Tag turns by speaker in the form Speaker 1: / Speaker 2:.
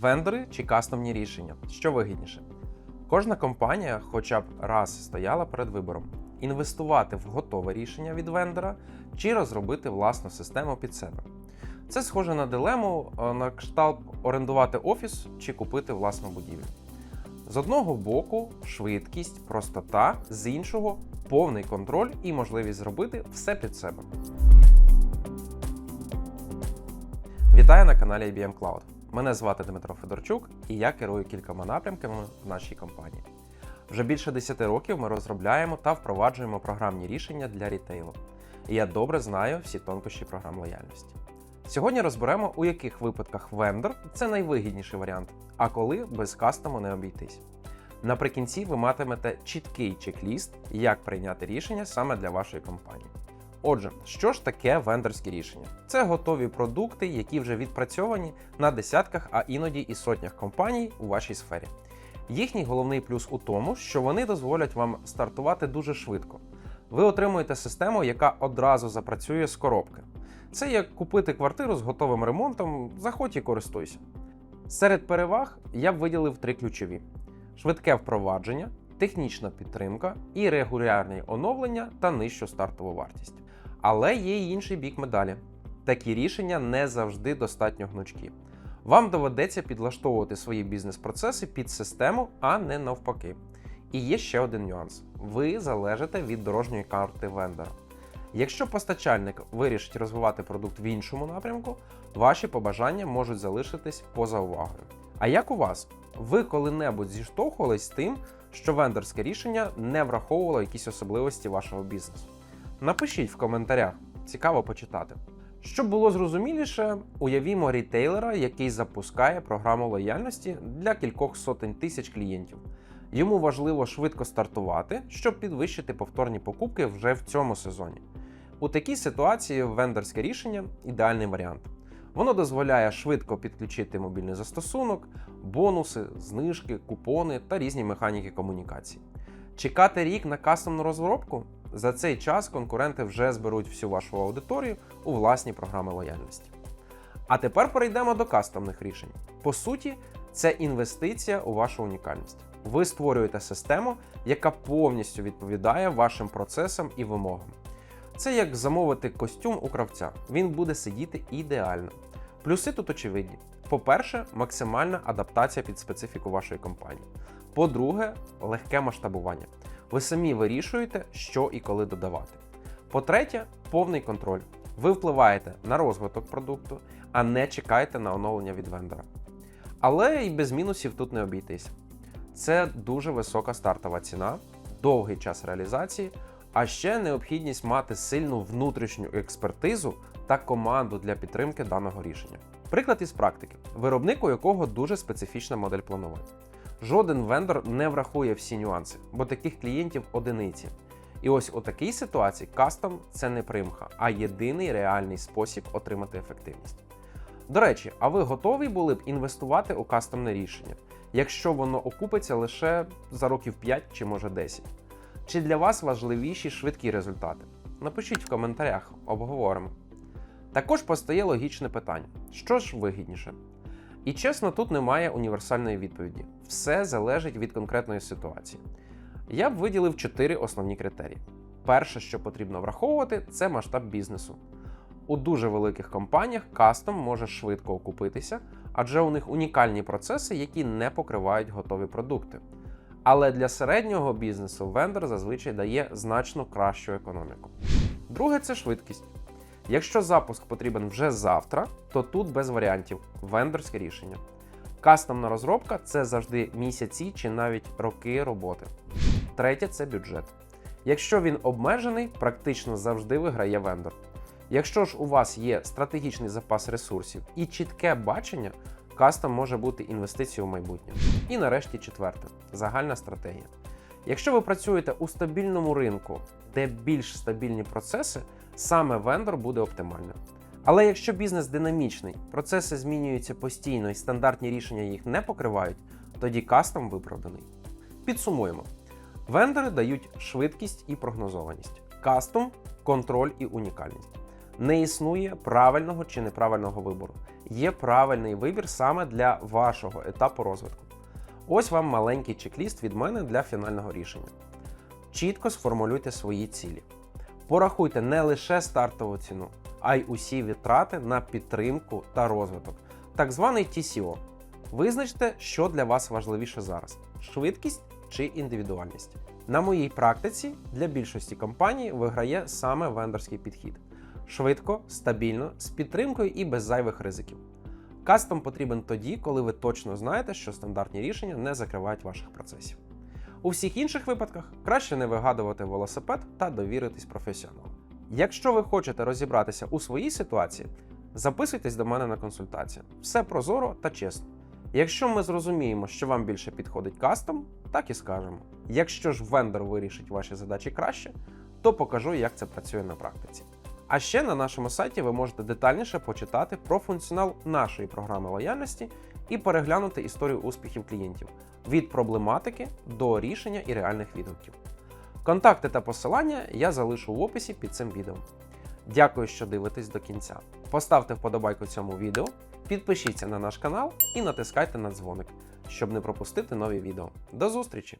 Speaker 1: Вендори чи кастомні рішення? Що вигідніше? Кожна компанія хоча б раз стояла перед вибором: інвестувати в готове рішення від вендора чи розробити власну систему під себе. Це схоже на дилему е, на кшталт орендувати офіс чи купити власну будівлю. З одного боку швидкість, простота, з іншого повний контроль і можливість зробити все під себе. Вітаю на каналі IBM Cloud. Мене звати Дмитро Федорчук і я керую кількома напрямками в нашій компанії. Вже більше 10 років ми розробляємо та впроваджуємо програмні рішення для рітейлу. І я добре знаю всі тонкощі програм лояльності. Сьогодні розберемо, у яких випадках вендор це найвигідніший варіант, а коли без кастому не обійтись. Наприкінці ви матимете чіткий чек-ліст, як прийняти рішення саме для вашої компанії. Отже, що ж таке вендорські рішення? Це готові продукти, які вже відпрацьовані на десятках, а іноді і сотнях компаній у вашій сфері. Їхній головний плюс у тому, що вони дозволять вам стартувати дуже швидко. Ви отримуєте систему, яка одразу запрацює з коробки. Це як купити квартиру з готовим ремонтом, заходь і користуйся. Серед переваг я б виділив три ключові: швидке впровадження, технічна підтримка і регулярні оновлення та нижчу стартову вартість. Але є й інший бік медалі. Такі рішення не завжди достатньо гнучкі. Вам доведеться підлаштовувати свої бізнес-процеси під систему, а не навпаки. І є ще один нюанс: ви залежите від дорожньої карти вендора. Якщо постачальник вирішить розвивати продукт в іншому напрямку, ваші побажання можуть залишитись поза увагою. А як у вас? Ви коли-небудь зіштовхувались з тим, що вендорське рішення не враховувало якісь особливості вашого бізнесу? Напишіть в коментарях, цікаво почитати. Щоб було зрозуміліше, уявімо рітейлера, який запускає програму лояльності для кількох сотень тисяч клієнтів. Йому важливо швидко стартувати, щоб підвищити повторні покупки вже в цьому сезоні. У такій ситуації вендорське рішення ідеальний варіант. Воно дозволяє швидко підключити мобільний застосунок, бонуси, знижки, купони та різні механіки комунікації. Чекати рік на кастомну розробку? За цей час конкуренти вже зберуть всю вашу аудиторію у власні програми лояльності. А тепер перейдемо до кастомних рішень. По суті, це інвестиція у вашу унікальність. Ви створюєте систему, яка повністю відповідає вашим процесам і вимогам. Це як замовити костюм у кравця. Він буде сидіти ідеально. Плюси тут очевидні. По-перше, максимальна адаптація під специфіку вашої компанії. По-друге, легке масштабування. Ви самі вирішуєте, що і коли додавати. По-третє, повний контроль. Ви впливаєте на розвиток продукту, а не чекаєте на оновлення від вендора. Але і без мінусів тут не обійтись. Це дуже висока стартова ціна, довгий час реалізації, а ще необхідність мати сильну внутрішню експертизу та команду для підтримки даного рішення. Приклад із практики, виробник у якого дуже специфічна модель планування. Жоден вендор не врахує всі нюанси, бо таких клієнтів одиниці. І ось у такій ситуації кастом це не примха, а єдиний реальний спосіб отримати ефективність. До речі, а ви готові були б інвестувати у кастомне рішення, якщо воно окупиться лише за років 5 чи може 10? Чи для вас важливіші швидкі результати? Напишіть в коментарях, обговоримо. Також постає логічне питання: що ж вигідніше? І чесно, тут немає універсальної відповіді. Все залежить від конкретної ситуації. Я б виділив чотири основні критерії. Перше, що потрібно враховувати, це масштаб бізнесу. У дуже великих компаніях кастом може швидко окупитися, адже у них унікальні процеси, які не покривають готові продукти. Але для середнього бізнесу вендор зазвичай дає значно кращу економіку. Друге це швидкість. Якщо запуск потрібен вже завтра, то тут без варіантів вендорське рішення. Кастомна розробка це завжди місяці чи навіть роки роботи. Третє це бюджет. Якщо він обмежений, практично завжди виграє вендор. Якщо ж у вас є стратегічний запас ресурсів і чітке бачення, кастом може бути інвестицією в майбутнє. І нарешті четверте загальна стратегія. Якщо ви працюєте у стабільному ринку, де більш стабільні процеси, саме вендор буде оптимальним. Але якщо бізнес динамічний, процеси змінюються постійно і стандартні рішення їх не покривають, тоді кастом виправданий. Підсумуємо: вендори дають швидкість і прогнозованість, кастом контроль і унікальність. Не існує правильного чи неправильного вибору. є правильний вибір саме для вашого етапу розвитку. Ось вам маленький чек-ліст від мене для фінального рішення. Чітко сформулюйте свої цілі. Порахуйте не лише стартову ціну, а й усі витрати на підтримку та розвиток, так званий TCO. Визначте, що для вас важливіше зараз: швидкість чи індивідуальність. На моїй практиці для більшості компаній виграє саме вендорський підхід: швидко, стабільно, з підтримкою і без зайвих ризиків. Кастом потрібен тоді, коли ви точно знаєте, що стандартні рішення не закривають ваших процесів. У всіх інших випадках краще не вигадувати велосипед та довіритись професіоналу. Якщо ви хочете розібратися у своїй ситуації, записуйтесь до мене на консультацію. Все прозоро та чесно. Якщо ми зрозуміємо, що вам більше підходить кастом, так і скажемо. Якщо ж вендор вирішить ваші задачі краще, то покажу, як це працює на практиці. А ще на нашому сайті ви можете детальніше почитати про функціонал нашої програми лояльності і переглянути історію успіхів клієнтів від проблематики до рішення і реальних відгуків. Контакти та посилання я залишу в описі під цим відео. Дякую, що дивитесь до кінця. Поставте вподобайку цьому відео, підпишіться на наш канал і натискайте на дзвоник, щоб не пропустити нові відео. До зустрічі!